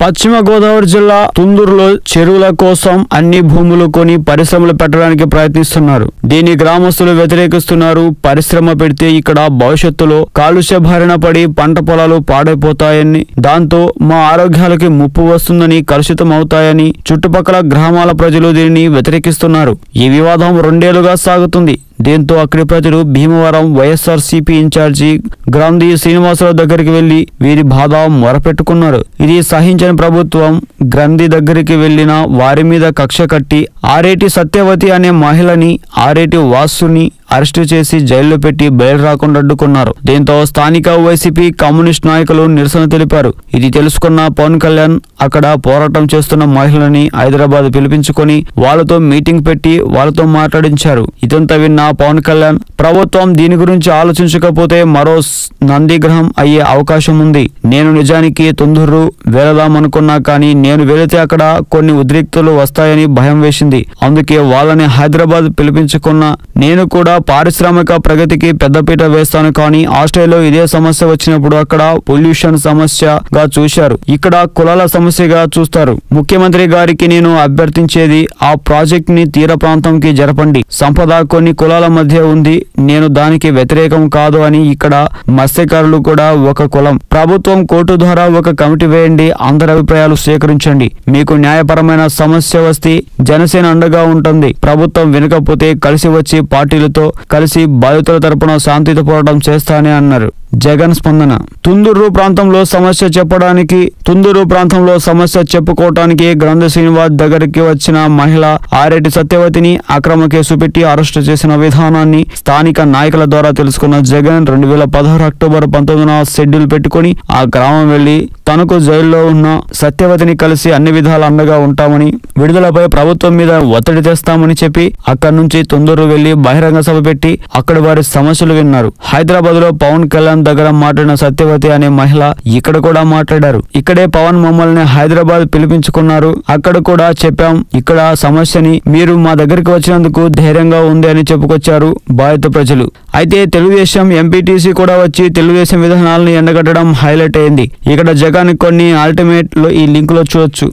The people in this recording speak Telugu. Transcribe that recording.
పశ్చిమ గోదావరి జిల్లా తుందూరులో చెరువుల కోసం అన్ని భూములు కొని పరిశ్రమలు పెట్టడానికి ప్రయత్నిస్తున్నారు. దీన్ని గ్రామస్తులు వ్యతిరేకిస్తున్నారు. పరిశ్రమ పెడితే ఇక్కడ భవిష్యత్తులో కాలుష్య బారిన పడి పంట పొలాలు పాడైపోతాయని దాంతో మా ఆరోగ్యాలకి ముప్పు వస్తుందని కలుషితం అవుతాయని చుట్టుపక్కల గ్రామాల ప్రజలు దీనిని వ్యతిరేకిస్తున్నారు. ఈ వివాదం రెండేళ్ళుగా సాగుతుంది. దీంతో అక్కడి ప్రజలు Bhimavaram YSR CP incharge Grandhi Srinivasarao దగ్గరికి వెళ్ళి వీరి బాధ మొరపెట్టుకున్నారు. ఇది సహించని ప్రభుత్వం. గ్రంథి దగ్గరికి వెళ్ళిన వారి మీద కక్ష కట్టి ఆరేటి సత్యవతి అనే మహిళని ఆరేటి వాసుని అరెస్టు చేసి జైల్లో పెట్టి బయలు రాకుండా అడ్డుకున్నారు. దీంతో స్థానిక వైసీపీ కమ్యూనిస్ట్ నాయకులు నిరసన తెలిపారు. ఇది తెలుసుకున్న పవన్ కళ్యాణ్ అక్కడ పోరాటం చేస్తున్న మహిళని హైదరాబాద్ పిలిపించుకొని వాళ్ళతో మీటింగ్ పెట్టి వాళ్ళతో మాట్లాడించారు. ఇదంతా విన్న పవన్ కళ్యాణ్. ప్రభుత్వం దీని గురించి ఆలోచించకపోతే మరో నందిగ్రహం అయ్యే అవకాశం ఉంది. నేను నిజానికి తొందూరు వెళదామనుకున్నా కానీ నేను వెళితే అక్కడ కొన్ని ఉద్రిక్తులు వస్తాయని భయం వేసింది. అందుకే వాళ్ళని హైదరాబాద్ పిలిపించుకున్న నేను కూడా పారిశ్రామిక ప్రగతికి పెద్దపీట వేస్తాను కానీ ఆస్ట్రేలియాలో ఇదే సమస్య వచ్చినప్పుడు అక్కడ పొల్యూషన్ సమస్యగా చూశారు. ఇక్కడ కులాల సమస్యగా చూస్తారు. ముఖ్యమంత్రి గారికి నేను అభ్యర్థించేది ఆ ప్రాజెక్ట్ని తీర ప్రాంతంకి జరపండి. సంపద కొన్ని కులాల మధ్య ఉంది. నేను దానికి వ్యతిరేకం కాదు అని ఇక్కడ మత్స్యకారులు కూడా ఒక కులం. ప్రభుత్వం కోర్టు ద్వారా ఒక కమిటీ వేయండి. అందరి అభిప్రాయాలు సేకరించండి. మీకు న్యాయపరమైన సమస్య వస్తే జనసేన అండగా ఉంటుంది. ప్రభుత్వం వినకపోతే కలిసి వచ్చి పార్టీలతో కలిసి బాధితుల తరపున శాంతిత పోరాటం చేస్తానని అన్నారు. జగన్ స్పందన. తుందూరు ప్రాంతంలో సమస్య చెప్పడానికి తుందూరు ప్రాంతంలో సమస్య చెప్పుకోవటానికి గ్రంథ శ్రీనివాస్ దగ్గరికి వచ్చిన మహిళ ఆరెడ్డి సత్యవతిని అక్రమ కేసు పెట్టి అరెస్టు చేసిన విధానాన్ని స్థానిక నాయకుల ద్వారా తెలుసుకున్న జగన్ రెండు వేల పదహారు అక్టోబర్ పంతొమ్మిదిన షెడ్యూల్ పెట్టుకుని ఆ గ్రామం వెళ్ళి తనకు జైల్లో ఉన్న సత్యవతిని కలిసి అన్ని విధాల అండగా ఉంటామని విడుదలపై ప్రభుత్వం మీద ఒత్తిడి తెస్తామని చెప్పి అక్కడి నుంచి తొందూరు వెళ్ళి బహిరంగ సభ పెట్టి అక్కడ వారి సమస్యలు విన్నారు. హైదరాబాద్లో పవన్ కళ్యాణ్ దగ్గర మాట్లాడిన సత్యవతి అనే మహిళ ఇక్కడ కూడా మాట్లాడారు. ఇక్కడే పవన్ మమ్మల్ని హైదరాబాద్ పిలిపించుకున్నారు. అక్కడ కూడా చెప్పాం ఇక్కడ సమస్యని మీరు మా దగ్గరికి వచ్చినందుకు ధైర్యంగా ఉంది అని చెప్పుకొచ్చారు బాధిత ప్రజలు. అయితే తెలుగుదేశం ఎంపీటీసీ కూడా వచ్చి తెలుగుదేశం విధానాలను ఎండగట్టడం హైలైట్ అయింది. ఇక్కడ జగన్ కొన్ని అల్టిమేట్లో ఈ లింక్లో చూడొచ్చు.